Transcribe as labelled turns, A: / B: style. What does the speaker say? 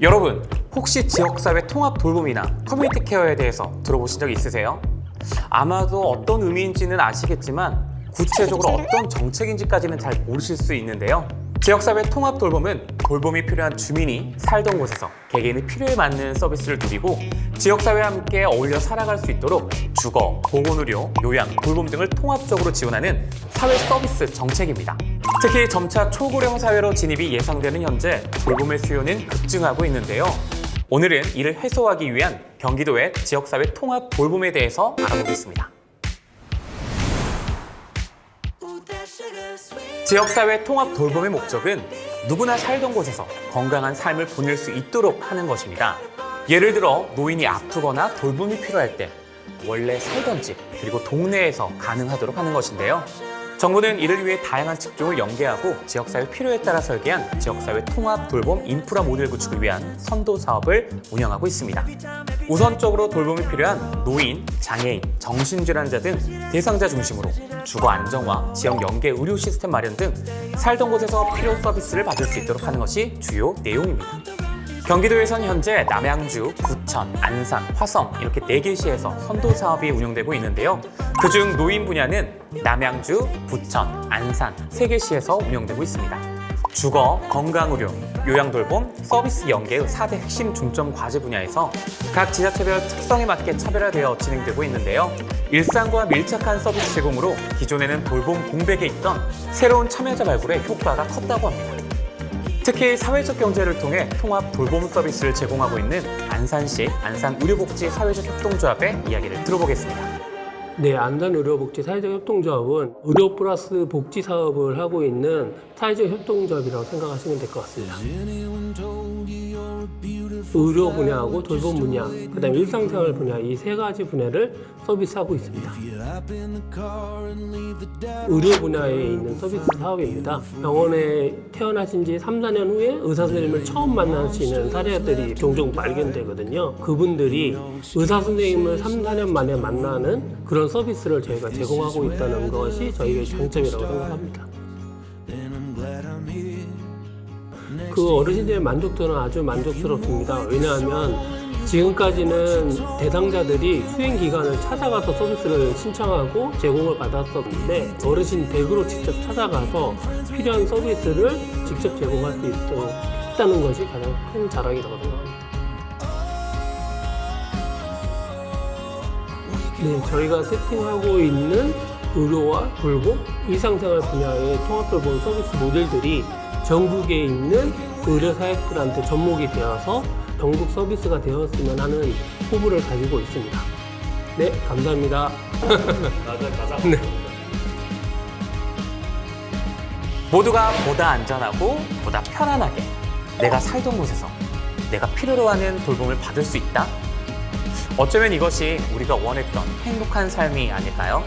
A: 여러분, 혹시 지역사회 통합 돌봄이나 커뮤니티 케어에 대해서 들어보신 적 있으세요? 아마도 어떤 의미인지는 아시겠지만 구체적으로 어떤 정책인지까지는 잘 모르실 수 있는데요. 지역사회 통합 돌봄은 돌봄이 필요한 주민이 살던 곳에서 개개인의 필요에 맞는 서비스를 누리고 지역사회와 함께 어울려 살아갈 수 있도록 주거, 보건의료, 요양, 돌봄 등을 통합적으로 지원하는 사회 서비스 정책입니다. 특히 점차 초고령 사회로 진입이 예상되는 현재 돌봄의 수요는 급증하고 있는데요. 오늘은 이를 해소하기 위한 경기도의 지역사회 통합 돌봄에 대해서 알아보겠습니다. 지역사회 통합 돌봄의 목적은 누구나 살던 곳에서 건강한 삶을 보낼 수 있도록 하는 것입니다. 예를 들어 노인이 아프거나 돌봄이 필요할 때 원래 살던 집 그리고 동네에서 가능하도록 하는 것인데요. 정부는 이를 위해 다양한 직종을 연계하고 지역사회 필요에 따라 설계한 지역사회 통합 돌봄 인프라 모델 구축을 위한 선도 사업을 운영하고 있습니다. 우선적으로 돌봄이 필요한 노인, 장애인, 정신질환자 등 대상자 중심으로 주거 안정화, 지역 연계 의료 시스템 마련 등 살던 곳에서 필요 서비스를 받을 수 있도록 하는 것이 주요 내용입니다. 경기도에선 현재 남양주, 부천, 안산, 화성 이렇게 네개 시에서 선도 사업이 운영되고 있는데요. 그중 노인 분야는 남양주, 부천, 안산 세 개 시에서 운영되고 있습니다. 주거, 건강의료, 요양돌봄, 서비스 연계의 4대 핵심 중점 과제 분야에서 각 지자체별 특성에 맞게 차별화되어 진행되고 있는데요. 일상과 밀착한 서비스 제공으로 기존에는 돌봄 공백에 있던 새로운 참여자 발굴에 효과가 컸다고 합니다. 특히 사회적 경제를 통해 통합 돌봄 서비스를 제공하고 있는 안산시 안산의료복지 사회적 협동조합의 이야기를 들어보겠습니다.
B: 네, 안산의료복지 사회적 협동조합은 의료 플러스 복지 사업을 하고 있는 사회적 협동조합이라고 생각하시면 될 것 같습니다. 의료 분야하고 돌봄 분야, 그다음에 일상생활 분야 이 세 가지 분야를 서비스하고 있습니다. 의료 분야에 있는 서비스 사업입니다. 병원에 태어나신 지 3, 4년 후에 의사 선생님을 처음 만나시는 사례들이 종종 발견되거든요. 그분들이 의사 선생님을 3, 4년 만에 만나는 그런 서비스를 저희가 제공하고 있다는 것이 저희의 장점이라고 생각합니다. 그 어르신들의 만족도는 아주 만족스럽습니다. 왜냐하면 지금까지는 대상자들이 수행 기관을 찾아가서 서비스를 신청하고 제공을 받았었는데 어르신 댁으로 직접 찾아가서 필요한 서비스를 직접 제공할 수 있도록 했다는 것이 가장 큰 자랑이라고 생각합니다. 네, 저희가 세팅하고 있는 의료와 돌봄, 일상생활 분야의 통합돌봄 서비스 모델들이 전국에 있는 의료 사역들한테 접목이 되어서 전국 서비스가 되었으면 하는 포부를 가지고 있습니다. 네, 감사합니다. 네.
A: 모두가 보다 안전하고 보다 편안하게 내가 살던 곳에서 내가 필요로 하는 돌봄을 받을 수 있다? 어쩌면 이것이 우리가 원했던 행복한 삶이 아닐까요?